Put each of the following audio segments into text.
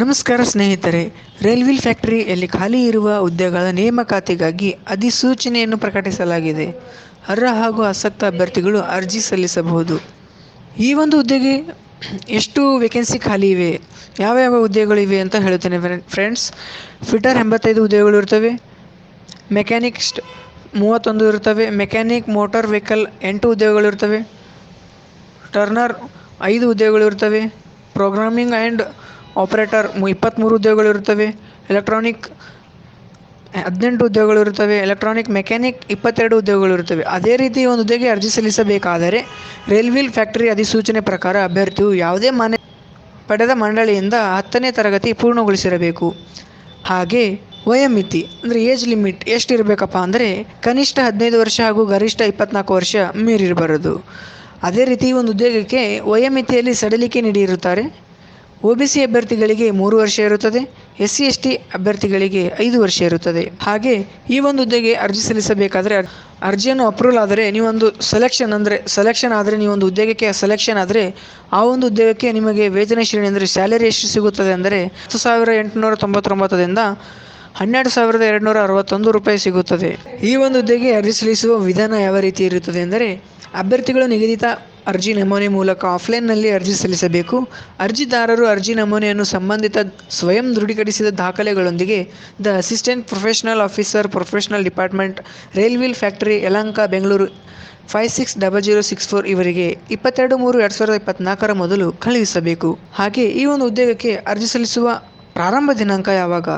ನಮಸ್ಕಾರ ಸ್ನೇಹಿತರೆ ರೈಲ್ವಿಲ್ ಫ್ಯಾಕ್ಟರಿಯಲ್ಲಿ ಖಾಲಿ ಇರುವ ಹುದ್ದೆಗಳ ನೇಮಕಾತಿಗಾಗಿ ಅಧಿಸೂಚನೆಯನ್ನು ಪ್ರಕಟಿಸಲಾಗಿದೆ. ಅರ್ಹ ಹಾಗೂ ಆಸಕ್ತ ಅಭ್ಯರ್ಥಿಗಳು ಅರ್ಜಿ ಸಲ್ಲಿಸಬಹುದು. ಈ ಒಂದು ಹುದ್ದೆಗೆ ಎಷ್ಟು ವೇಕೆನ್ಸಿ ಖಾಲಿ ಇವೆ? ಯಾವ ಯಾವ ಹುದ್ದೆಗಳಿವೆ ಅಂತ ಹೇಳುತ್ತೇನೆ ಫ್ರೆಂಡ್ಸ್ ಫಿಟರ್ ಎಂಬತ್ತೈದು ಹುದ್ದೆಗಳು ಇರ್ತವೆ ಮೆಕ್ಯಾನಿಕ್ಸ್ಟ್ ಮೂವತ್ತೊಂದು ಇರ್ತವೆ ಮೆಕ್ಯಾನಿಕ್ ಮೋಟಾರ್ ವೆಹಿಕಲ್ ಎಂಟು ಹುದ್ದೆಗಳು ಇರ್ತವೆ ಟರ್ನರ್ ಐದು ಹುದ್ದೆಗಳು ಇರ್ತವೆ ಪ್ರೋಗ್ರಾಮಿಂಗ್ ಆ್ಯಂಡ್ ಆಪರೇಟರ್ ಮು ಇಪ್ಪತ್ತ್ಮೂರು ಉದ್ಯೋಗಗಳು ಇರ್ತವೆ ಎಲೆಕ್ಟ್ರಾನಿಕ್ ಹದಿನೆಂಟು ಉದ್ಯೋಗಗಳು ಇರ್ತವೆ ಎಲೆಕ್ಟ್ರಾನಿಕ್ ಮೆಕ್ಯಾನಿಕ್ ಇಪ್ಪತ್ತೆರಡು ಉದ್ಯೋಗಗಳು ಇರುತ್ತವೆ. ಅದೇ ರೀತಿ ಒಂದು ಹುದ್ದೆಗೆ ಅರ್ಜಿ ಸಲ್ಲಿಸಬೇಕಾದರೆ ರೈಲ್ವಿಲ್ ಫ್ಯಾಕ್ಟರಿ ಅಧಿಸೂಚನೆ ಪ್ರಕಾರ ಅಭ್ಯರ್ಥಿಯು ಯಾವುದೇ ಮಾನ್ಯ ಪಡೆದ ಮಂಡಳಿಯಿಂದ ಹತ್ತನೇ ತರಗತಿ ಪೂರ್ಣಗೊಳಿಸಿರಬೇಕು. ಹಾಗೆ ವಯೋಮಿತಿ, ಅಂದರೆ ಏಜ್ ಲಿಮಿಟ್ ಎಷ್ಟಿರಬೇಕಪ್ಪ ಅಂದರೆ ಕನಿಷ್ಠ ಹದಿನೈದು ವರ್ಷ ಹಾಗೂ ಗರಿಷ್ಠ ಇಪ್ಪತ್ನಾಲ್ಕು ವರ್ಷ ಮೀರಿರಬಾರದು. ಅದೇ ರೀತಿ ಒಂದು ಉದ್ಯೋಗಕ್ಕೆ ವಯೋಮಿತಿಯಲ್ಲಿ ಸಡಿಲಿಕೆ ನೀಡಿರುತ್ತಾರೆ ಒ ಅಭ್ಯರ್ಥಿಗಳಿಗೆ ಮೂರು ವರ್ಷ ಇರುತ್ತದೆ, ಎಸ್ ಸಿ, ಎಸ್ ಟಿ ಅಭ್ಯರ್ಥಿಗಳಿಗೆ ಐದು ವರ್ಷ ಇರುತ್ತದೆ. ಹಾಗೆ ಈ ಒಂದು ಹುದ್ದೆಗೆ ಅರ್ಜಿ ಸಲ್ಲಿಸಬೇಕಾದರೆ ಅರ್ಜಿಯನ್ನು ಅಪ್ರೂವಲ್ ಆದರೆ ನೀವೊಂದು ಸೆಲೆಕ್ಷನ್ ಅಂದರೆ ಸೆಲೆಕ್ಷನ್ ಆದರೆ ನೀವೊಂದು ಉದ್ಯೋಗಕ್ಕೆ ಸೆಲೆಕ್ಷನ್ ಆದರೆ ಆ ಒಂದು ಉದ್ಯೋಗಕ್ಕೆ ನಿಮಗೆ ವೇತನ ಶ್ರೇಣಿ ಅಂದರೆ ಸ್ಯಾಲರಿ ಎಷ್ಟು ಸಿಗುತ್ತದೆ ಅಂದರೆ ಹತ್ತು ಸಾವಿರ ಎಂಟುನೂರ ತೊಂಬತ್ತೊಂಬತ್ತರಿಂದ ಹನ್ನೆರಡು ಸಾವಿರದ ಎರಡುನೂರ ಅರವತ್ತೊಂದು ರೂಪಾಯಿ ಸಿಗುತ್ತದೆ. ಈ ಒಂದು ಹುದ್ದೆಗೆ ಅರ್ಜಿ ಸಲ್ಲಿಸುವ ವಿಧಾನ ಯಾವ ರೀತಿ ಇರುತ್ತದೆ ಎಂದರೆ ಅಭ್ಯರ್ಥಿಗಳು ನಿಗದಿತ ಅರ್ಜಿ ನಮೂನೆ ಮೂಲಕ ಆಫ್ಲೈನ್ನಲ್ಲಿ ಅರ್ಜಿ ಸಲ್ಲಿಸಬೇಕು. ಅರ್ಜಿದಾರರು ಅರ್ಜಿ ನಮೂನೆಯನ್ನು ಸಂಬಂಧಿತ ಸ್ವಯಂ ದೃಢೀಕರಿಸಿದ ದಾಖಲೆಗಳೊಂದಿಗೆ the assistant professional officer, professional department rail wheel factory Yelahanka Bengaluru, five six double zero six four ಇವರಿಗೆ ಇಪ್ಪತ್ತೆರಡು ಮೂರು ಎರಡು ಸಾವಿರದ ಇಪ್ಪತ್ನಾಲ್ಕರ ಮೊದಲು ಕಳುಹಿಸಬೇಕು. ಹಾಗೆ ಈ ಒಂದು ಉದ್ಯೋಗಕ್ಕೆ ಅರ್ಜಿ ಸಲ್ಲಿಸುವ ಪ್ರಾರಂಭ ದಿನಾಂಕ ಯಾವಾಗ?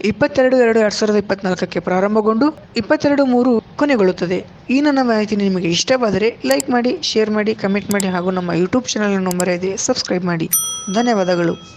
ಇಪ್ಪತ್ತೆರಡು ಎರಡು ಎರಡು ಸಾವಿರದ ಇಪ್ಪತ್ನಾಲ್ಕಕ್ಕೆ ಪ್ರಾರಂಭಗೊಂಡು ಇಪ್ಪತ್ತೆರಡು ಮೂರು ಕೊನೆಗೊಳ್ಳುತ್ತದೆ. ಈ ನನ್ನ ಮಾಹಿತಿ ನಿಮಗೆ ಇಷ್ಟವಾದರೆ ಲೈಕ್ ಮಾಡಿ, ಶೇರ್ ಮಾಡಿ, ಕಮೆಂಟ್ ಮಾಡಿ ಹಾಗೂ ನಮ್ಮ ಯೂಟ್ಯೂಬ್ ಚಾನಲನ್ನು ಮರೆಯದೆ ಸಬ್ಸ್ಕ್ರೈಬ್ ಮಾಡಿ. ಧನ್ಯವಾದಗಳು.